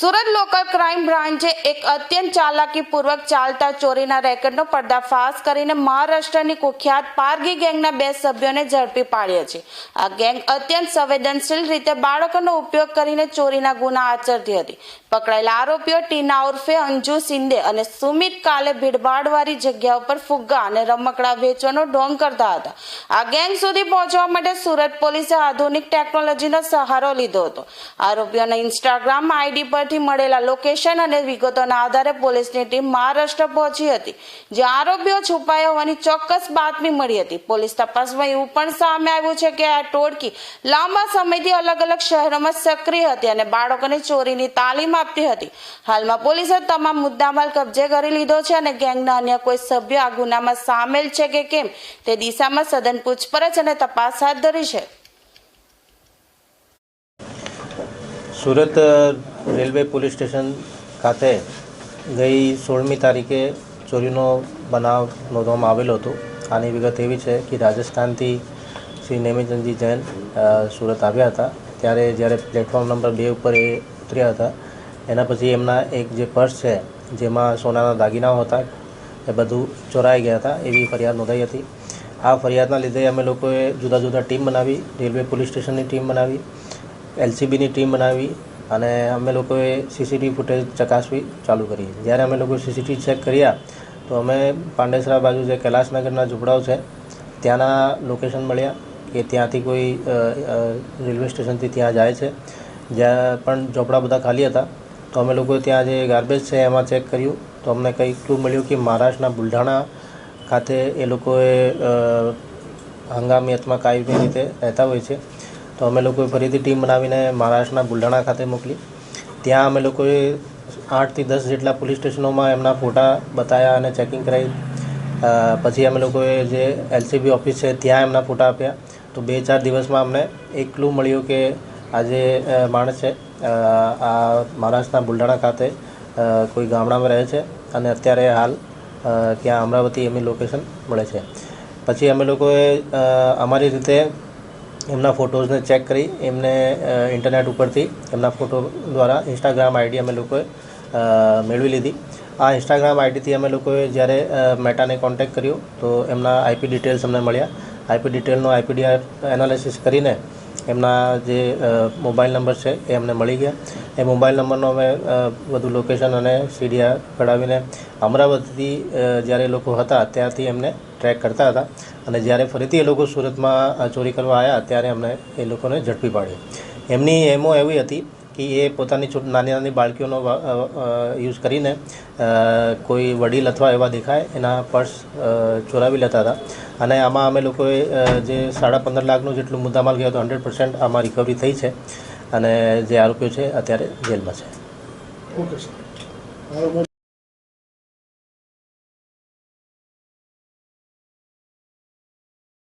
Surat local crime બ્રાન્ચે એક અત્યંત ચાલાકીપૂર્વક ચાલતા ચોરીના રેકેટનો પર્દાફાશ કરીને મહારાષ્ટ્રની કુખ્યાત પારગી ગેંગના બે સભ્યોને ઝડપી પાડ્યા છે. આ ગેંગ અત્યંત સંવેદનશીલ રીતે બાળકોનો ઉપયોગ કરીને ચોરીના ગુના આચરતી હતી. પકડાયેલા આરોપીઓ ટીના ઉર્ફે અંજુ શિંદે અને સુમિત કાલે ભીડભાડવાળી જગ્યા ઉપર ફુગ્ગા અને રમકડા વેચવાનો ઢોંગ કરતા હતા. આ ગેંગ સુધી પહોંચવા માટે સુરત પોલીસે આધુનિક ટેકનોલોજીનો સહારો લીધો હતો. આરોપીઓના ઇન્સ્ટાગ્રામ આઈડી પરથી મળેલા લોકેશન અને વિગતોના આધારે પોલીસની ટીમ મહારાષ્ટ્ર પહોંચી હતી જ્યાં આરોપીઓ છુપાયા હોવાની ચોક્કસ બાતમી મળી હતી. પોલીસ તપાસમાં એવું પણ સામે આવ્યું છે કે આ ટોળકી લાંબા સમયથી અલગ અલગ શહેરોમાં સક્રિય હતી અને બાળકોને ચોરીની તાલીમ આપતી હતી. હાલમાં પોલીસે તમામ મુદ્દામાલ કબજે કરી લીધો છે અને ગેંગના અન્ય કોઈ સભ્ય આ ગુનામાં સામેલ છે કે કેમ, તે દિશામાં સઘન પૂછપરછ અને તપાસ હાથ ધરી છે. સુરત રેલવે પોલીસ સ્ટેશન ખાતે ગઈ સોળમી તારીખે ચોરીનો બનાવ નોંધવામાં આવેલો હતો. આની વિગત એવી છે કે રાજસ્થાનથી શ્રી નેમિચંદજી જૈન સુરત આવ્યા હતા. ત્યારે જ્યારે પ્લેટફોર્મ નંબર બે ઉપર એ ઉતર્યા હતા, એના પછી એમના એક જે પર્સ છે, જેમાં સોનાના દાગીનાઓ હતા, એ બધું ચોરાઈ ગયા હતા, એવી ફરિયાદ નોંધાઈ હતી. આ ફરિયાદના લીધે અમે લોકોએ જુદા જુદા ટીમ બનાવી, રેલવે પોલીસ સ્ટેશનની ટીમ બનાવી, એલસીબીની ટીમ બનાવી અને અમે લોકોએ સીસીટીવી ફૂટેજ ચકાસવી ચાલુ કરી. જ્યારે અમે લોકો સીસીટીવી ચેક કર્યા, તો અમે પાંડેસરા બાજુ જે કૈલાસનગરના ઝૂંપડાઓ છે, ત્યાંના લોકેશન મળ્યા કે ત્યાંથી કોઈ રેલવે સ્ટેશનથી ત્યાં જાય છે. જ્યાં પણ ઝોપડા બધા ખાલી હતા, તો અમે લોકો ત્યાં જે ગાર્બેજ છે એમાં ચેક કર્યું. તો અમને કંઈ ક્લુ મળ્યું કે મહારાષ્ટ્રના બુલઢાણા ખાતે એ લોકોએ હંગામી અથવા કાયમી રીતે રહેતા હોય છે. તો અમે લોકોએ ફરીથી ટીમ બનાવીને મહારાષ્ટ્રના બુલઢાણા ખાતે મોકલી. ત્યાં અમે લોકોએ આઠથી દસ જેટલા પોલીસ સ્ટેશનોમાં એમના ફોટા બતાવ્યા અને ચેકિંગ કરાવી પછી અમે લોકોએ જે એલસીબી ઓફિસ છે ત્યાં એમના ફોટા આપ્યા. તો બે ચાર દિવસમાં અમને એક ક્લુ મળ્યું કે આ જે માણસ છે આ મહારાષ્ટ્રના બુલઢાણા ખાતે કોઈ ગામડામાં રહે છે અને અત્યારે હાલ ત્યાં અમરાવતી એમની લોકેશન મળે છે. પછી અમે લોકોએ અમારી રીતે એમના ફોટોઝને ચેક કરી એમને ઇન્ટરનેટ ઉપરથી એમના ફોટો દ્વારા ઇન્સ્ટાગ્રામ આઈડી અમે લોકોએ મેળવી લીધી. આ ઇન્સ્ટાગ્રામ આઈડીથી અમે લોકોએ જ્યારે મેટાને કોન્ટેક્ટ કર્યો તો એમના આઈપી ડિટેલ્સ અમને મળ્યા. આઈપી ડિટેલનો આઈપીડીઆર એનાલિસિસ કરીને એમના જે મોબાઈલ નંબર છે એ અમને મળી ગયા. એ મોબાઈલ નંબરનો અમે બધું લોકેશન અને સીડીઆર કઢાવીને અમરાવતીથી જ્યારે લોકો હતા ત્યારથી એમને ટ્રેક કરતા હતા. અને જ્યારે ફરીથી એ લોકો સુરતમાં ચોરી કરવા આવ્યા ત્યારે અમને એ લોકોને ઝડપી પાડ્યો. એમની એમો એવી હતી કે એ પોતાની નાની નાની બાળકીઓનો યુઝ કરીને કોઈ વડીલ અથવા એવા દેખાય, એના પર્સ ચોરાવી લેતા હતા. અને આમાં અમે લોકોએ જે સાડા પંદર લાખનું જેટલું મુદ્દામાલ ગયો હતો હંડ્રેડ પર્સન્ટ આમાં રિકવરી થઈ છે. અને જે આરોપીઓ છે, અત્યારે જેલમાં છે. ઓકે